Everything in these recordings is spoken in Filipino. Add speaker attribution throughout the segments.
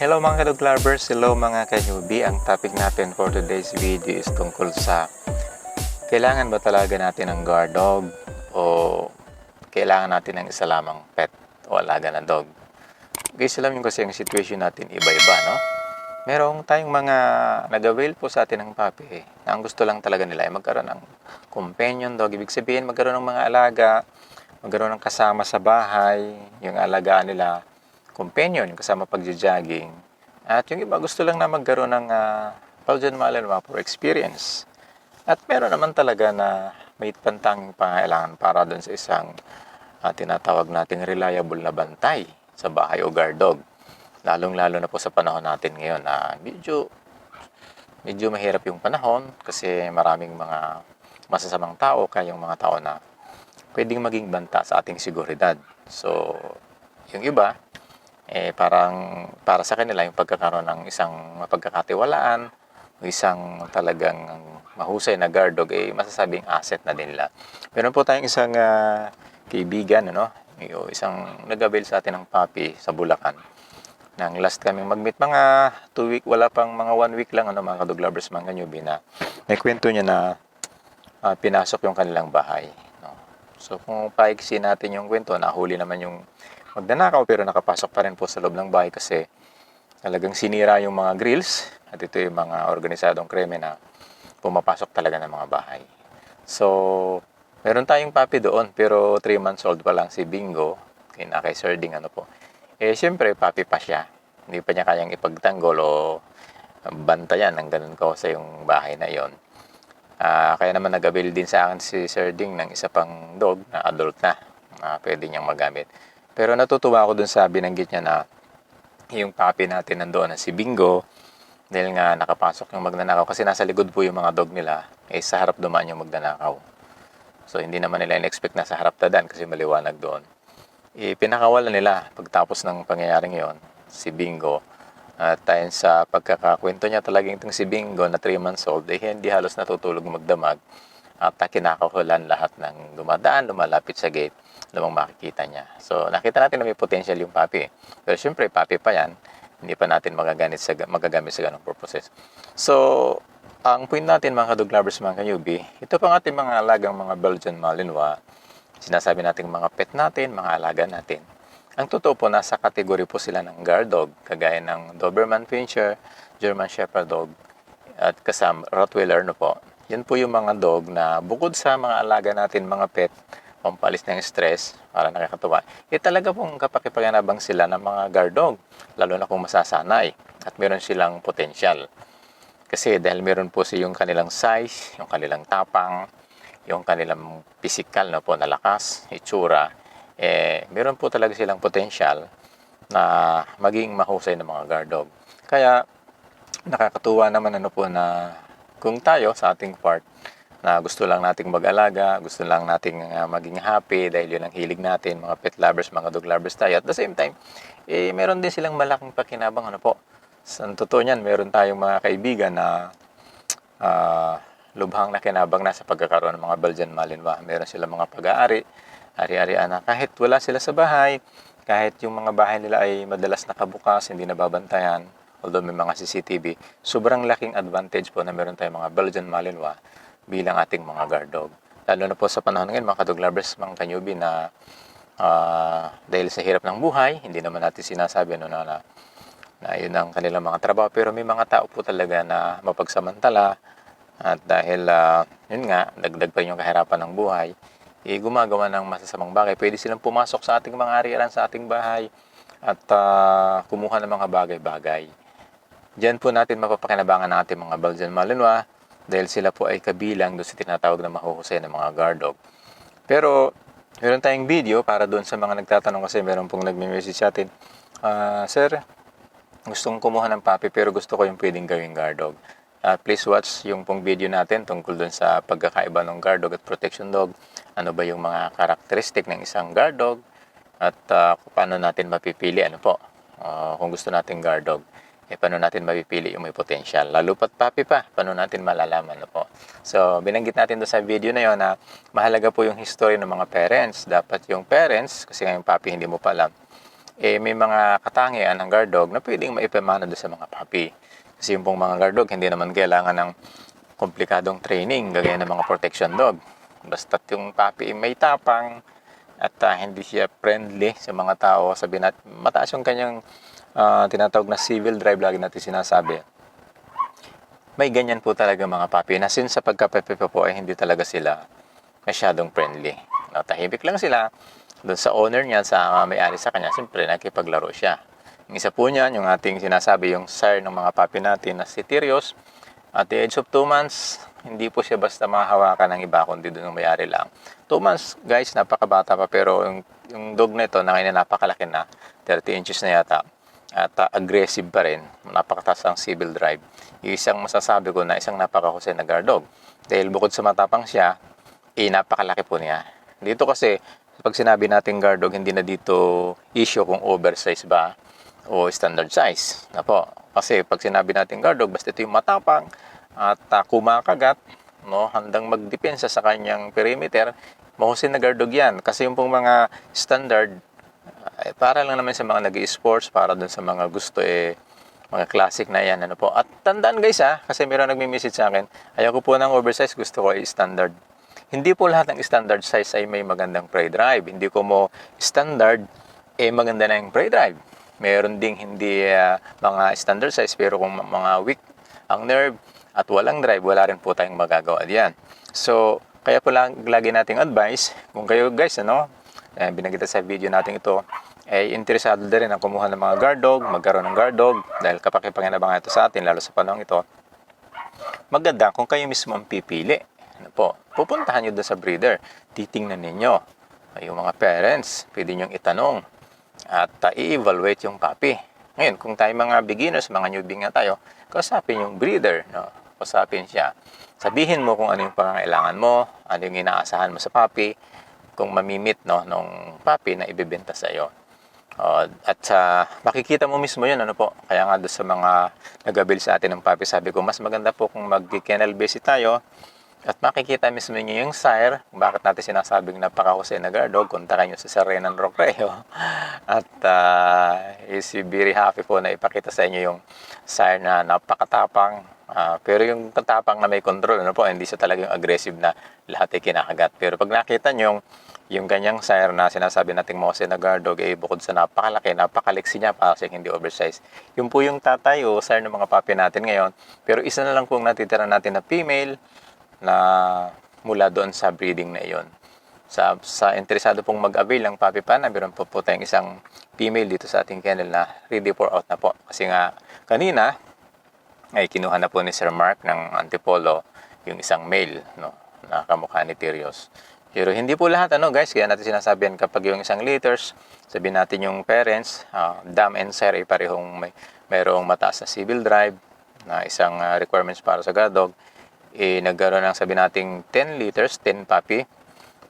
Speaker 1: Hello mga kadog lovers, hello mga kanyubi. Ang topic natin for today's video is tungkol sa kailangan ba talaga natin ng guard dog o kailangan natin ng isa lamang pet o alaga na dog. Guys, alam nyo kasi ang situation natin iba-iba, no? Merong tayong mga nag-avail po sa atin ng puppy na ang gusto lang talaga nila ay magkaroon ng companion dog. Ibig sabihin, magkaroon ng mga alaga, magkaroon ng kasama sa bahay, yung alagaan nila, companion, kasama pagja-jogging. At yung iba gusto lang na magkaroon ng uh, Belgian Malinois for experience. At meron naman talaga na may pantang pangailangan para doon sa isang uh, tinatawag nating reliable na bantay sa bahay o guard dog. Lalong-lalo na po sa panahon natin ngayon na medyo medyo mahirap yung panahon kasi maraming mga masasamang tao kaya yung mga tao na pwedeng maging banta sa ating seguridad. So, yung iba, eh, parang para sa kanila yung pagkakaroon ng isang mapagkakatiwalaan o isang talagang mahusay na guard dog eh masasabing asset na din nila. Meron po tayong isang ah, kaibigan ano, yung isang nag-avail sa atin ng puppy sa Bulacan. Nang last kaming mag-meet mga 2 week, wala pang mga 1 week lang ano mga kadog lovers mga newbie na may kwento niya na ah, pinasok yung kanilang bahay. No? So kung paiksi natin yung kwento, nahuli naman yung magnanakaw pero nakapasok pa rin po sa loob ng bahay kasi talagang sinira yung mga grills at ito yung mga organisadong kreme na pumapasok talaga ng mga bahay. So, meron tayong papi doon pero 3 months old pa lang si Bingo kay Sir Ding ano po. Eh syempre papi pa siya. Hindi pa niya kayang ipagtanggol o bantayan ng ganun ko sa yung bahay na yon. Ah, kaya naman nag-avail din sa akin si Sir Ding ng isa pang dog na adult na na pwede niyang magamit. Pero natutuwa ako dun sa binanggit niya na yung papi natin nandoon na si Bingo dahil nga nakapasok yung magnanakaw kasi nasa likod po yung mga dog nila eh sa harap dumaan yung magnanakaw. So hindi naman nila in-expect na sa harap tadan kasi maliwanag doon. Eh, nila pagtapos ng pangyayaring yon si Bingo at tayo sa pagkakakwento niya talagang itong si Bingo na 3 months old eh hindi halos natutulog magdamag at kinakahulan lahat ng dumadaan, lumalapit sa gate, lumang makikita niya. So, nakita natin na may potential yung papi. Pero syempre, papi pa yan, hindi pa natin magagamit sa, magagamit sa ganong purposes. So, ang point natin mga kadog lovers, mga kanyubi, ito pang ating mga alagang mga Belgian Malinois, sinasabi natin mga pet natin, mga alaga natin. Ang totoo po, nasa kategory po sila ng guard dog, kagaya ng Doberman Pinscher, German Shepherd Dog, at kasama Rottweiler no po. Yan po yung mga dog na bukod sa mga alaga natin, mga pet, pampalis ng stress, para nakakatuwa, eh talaga pong kapakipaganabang sila ng mga guard dog, lalo na kung masasanay at meron silang potensyal. Kasi dahil meron po si yung kanilang size, yung kanilang tapang, yung kanilang physical na po na lakas, itsura, eh meron po talaga silang potensyal na maging mahusay ng mga guard dog. Kaya nakakatuwa naman ano po na kung tayo sa ating part na gusto lang nating mag-alaga, gusto lang nating uh, maging happy dahil yun ang hilig natin, mga pet lovers, mga dog lovers tayo. At the same time, eh, meron din silang malaking pakinabang ano po. Sa totoo niyan, meron tayong mga kaibigan na uh, lubhang nakinabang na sa pagkakaroon ng mga Belgian Malinois. Meron silang mga pag-aari, ari-arian na kahit wala sila sa bahay, kahit yung mga bahay nila ay madalas nakabukas, hindi nababantayan, although may mga CCTV, sobrang laking advantage po na meron tayong mga Belgian Malinois bilang ating mga guard dog. Lalo na po sa panahon ngayon, mga kadog lovers, mga kanyubi na uh, dahil sa hirap ng buhay, hindi naman natin sinasabi ano, na, na, na yun ang kanilang mga trabaho, pero may mga tao po talaga na mapagsamantala at dahil uh, yun nga, dagdag pa yung kahirapan ng buhay, eh, gumagawa ng masasamang bagay. Pwede silang pumasok sa ating mga ariran sa ating bahay at uh, kumuha ng mga bagay-bagay. Diyan po natin mapapakinabangan ng ating mga Belgian Malinois dahil sila po ay kabilang doon sa tinatawag na mahuhusay ng mga guard dog. Pero meron tayong video para doon sa mga nagtatanong kasi meron pong nagme-message sa atin. Uh, Sir, gustong kumuha ng papi pero gusto ko yung pwedeng gawing guard dog. Uh, please watch yung pong video natin tungkol doon sa pagkakaiba ng guard dog at protection dog. Ano ba yung mga karakteristik ng isang guard dog at uh, paano natin mapipili ano po uh, kung gusto natin guard dog eh paano natin mapipili yung may potential. Lalo pat papi pa, paano natin malalaman na po. So, binanggit natin doon sa video na yon na mahalaga po yung history ng mga parents. Dapat yung parents, kasi ngayong papi hindi mo pa alam, eh may mga katangian ng guard dog na pwedeng maipamana doon sa mga puppy. Kasi yung pong mga guard dog, hindi naman kailangan ng komplikadong training, gagaya ng mga protection dog. Basta yung ay may tapang at ah, hindi siya friendly sa mga tao, sabi natin, mataas yung kanyang ah, tinatawag na civil drive, lagi natin sinasabi. May ganyan po talaga mga puppy na since sa pagkapepe po ay hindi talaga sila masyadong friendly. No, tahimik lang sila. Doon sa owner niya, sa may-ari sa kanya, siyempre nakipaglaro siya. Yung isa po niyan, yung ating sinasabi, yung sire ng mga puppy natin na si Tyrios, at the age of 2 months, hindi po siya basta mahawakan ng iba, kundi doon may-ari lang. 2 months, guys, napakabata pa, pero yung, yung dog na ito, na ngayon napakalaki na, 30 inches na yata, at uh, aggressive pa rin, napakataas ang civil drive. Isang masasabi ko na isang napakahusay na guard dog. Dahil bukod sa matapang siya, eh, napakalaki po niya. Dito kasi, pag sinabi natin guard dog, hindi na dito issue kung oversize ba o standard size. Na po. Kasi pag sinabi natin guard dog, basta ito yung matapang at uh, kumakagat, no, handang magdepensa sa kanyang perimeter, mahusay na guard dog yan. Kasi yung pong mga standard, ay para lang naman sa mga nag sports para dun sa mga gusto eh, mga classic na yan. Ano po. At tandaan guys ha, kasi meron nagme-message sa akin, ayoko po ng oversize, gusto ko ay standard. Hindi po lahat ng standard size ay may magandang prey drive. Hindi ko mo standard, eh maganda na yung prey drive. Meron ding hindi ah, mga standard size pero kung mga weak ang nerve at walang drive, wala rin po tayong magagawa diyan. So, kaya po lang lagi nating advice, kung kayo guys, ano, eh, binagita sa video natin ito, eh, interesado din rin ang kumuha ng mga guard dog, magkaroon ng guard dog, dahil kapakipanginabangan ito sa atin, lalo sa panahon ito, maganda kung kayo mismo ang pipili. Ano po, pupuntahan nyo doon sa breeder, titingnan ninyo. Yung mga parents, pwede nyo itanong at uh, i-evaluate yung puppy. Ngayon, kung tayo mga beginners, mga newbie nga tayo, kausapin yung breeder, no? kausapin siya. Sabihin mo kung ano yung pangangailangan mo, ano yung inaasahan mo sa puppy, kung mamimit no, nung puppy na ibebenta sa iyo. Uh, at sa makikita mo mismo yun, ano po, kaya nga doon sa mga nagabil sa atin ng puppy, sabi ko, mas maganda po kung mag-kennel visit tayo, at makikita mismo niyo yung sire, bakit natin sinasabing napakahusay na guard dog, kontakin nyo sa Sir Renan Rocreo. At uh, is very happy po na ipakita sa inyo yung sire na napakatapang. Ah, pero yung katapang na may control, ano po, hindi siya talagang aggressive na lahat ay kinakagat. Pero pag nakita nyo yung, yung ganyang sire na sinasabi nating Mose na guard dog, eh, bukod sa napakalaki, napakaliksi niya para siyang hindi oversized. Yung po yung tatay o sire ng mga papi natin ngayon. Pero isa na lang pong natitira natin na female, na mula doon sa breeding na iyon. Sa, sa interesado pong mag-avail ng puppy pana, meron po po tayong isang female dito sa ating kennel na ready for out na po. Kasi nga kanina ay kinuha na po ni Sir Mark ng Antipolo yung isang male no, na kamukha ni Tyrios. Pero hindi po lahat ano guys, kaya natin sinasabihan kapag yung isang liters, sabihin natin yung parents, uh, dam and sire ay parehong may mayroong mataas na civil drive na isang ah, requirements para sa guard dog eh, nagkaroon ng sabi nating 10 liters, 10 puppy,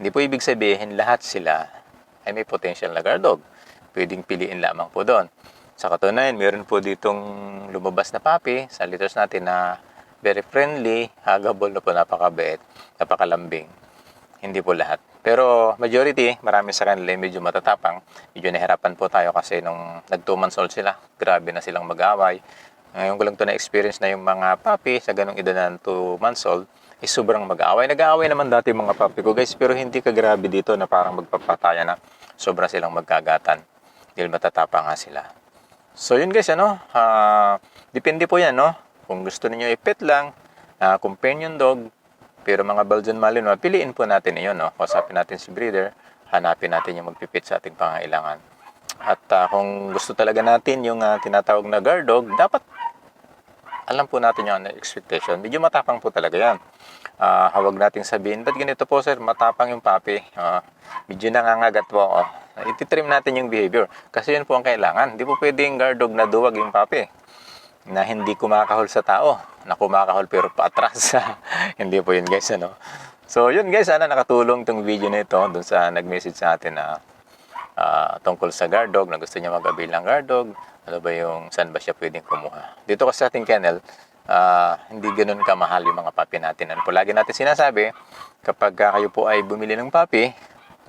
Speaker 1: hindi po ibig sabihin lahat sila ay may potential na guard dog. Pwedeng piliin lamang po doon. Sa katunayan, meron po ditong lumabas na puppy sa liters natin na very friendly, huggable na po, napakabait, napakalambing. Hindi po lahat. Pero majority, marami sa kanila medyo matatapang. Medyo nahirapan po tayo kasi nung nag 2 months old sila, grabe na silang mag-away. Ngayon ko lang ito na-experience na yung mga puppy sa ganong edad na 2 months old, is sobrang mag-aaway. Nag-aaway naman dati mga puppy ko guys, pero hindi ka grabe dito na parang magpapataya na sobra silang magkagatan. Dahil matatapa nga sila. So yun guys, ano, ah, depende po yan, no? Kung gusto niyo i-pet lang, ah, companion dog, pero mga Belgian Malinois, piliin po natin iyon, no? Kausapin natin si breeder, hanapin natin yung magpipit sa ating pangailangan. At ah, kung gusto talaga natin yung ah, tinatawag na guard dog, dapat alam po natin yung expectation. Medyo matapang po talaga yan. Ah, hawag nating sabihin, ba't ganito po sir, matapang yung papi. Ah, medyo nangangagat po ako. Ititrim natin yung behavior. Kasi yun po ang kailangan. Hindi po pwedeng guard dog na duwag yung papi. Na hindi kumakahol sa tao. Na kumakahol pero paatras. hindi po yun guys. Ano? So yun guys, sana nakatulong tong video na ito dun sa nag-message sa atin na ah, tungkol sa guard dog na gusto niya mag-avail ng guard dog ano ba yung saan ba siya pwedeng kumuha dito kasi sa ating kennel ah, hindi ganoon kamahal yung mga puppy natin ano po lagi natin sinasabi kapag ah, kayo po ay bumili ng puppy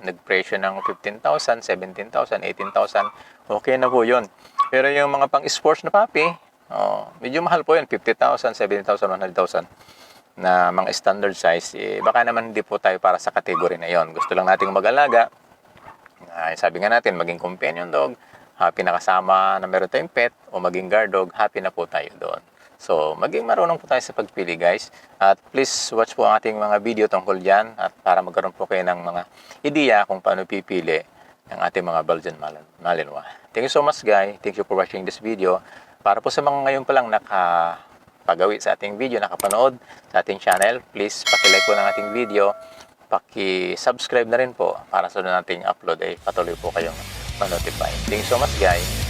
Speaker 1: nag-presyo ng 15,000, 17,000, 18,000 okay na po yun. Pero yung mga pang-sports na puppy, oh, medyo mahal po yun. 50,000, 70,000, 100,000 na mga standard size. Eh, baka naman hindi po tayo para sa category na yon. Gusto lang nating mag-alaga. Ah, sabi nga natin, maging companion dog, happy na kasama na meron tayong pet, o maging guard dog, happy na po tayo doon. So, maging marunong po tayo sa pagpili guys. At please watch po ang ating mga video tungkol dyan at para magkaroon po kayo ng mga ideya kung paano pipili ng ating mga Belgian Malin Malinois. Thank you so much guys. Thank you for watching this video. Para po sa mga ngayon pa lang nakapagawi sa ating video, nakapanood sa ating channel, please pakilike po ng ating video paki-subscribe na rin po para sa nating upload ay patuloy po kayong ma-notify. Thank you so much guys.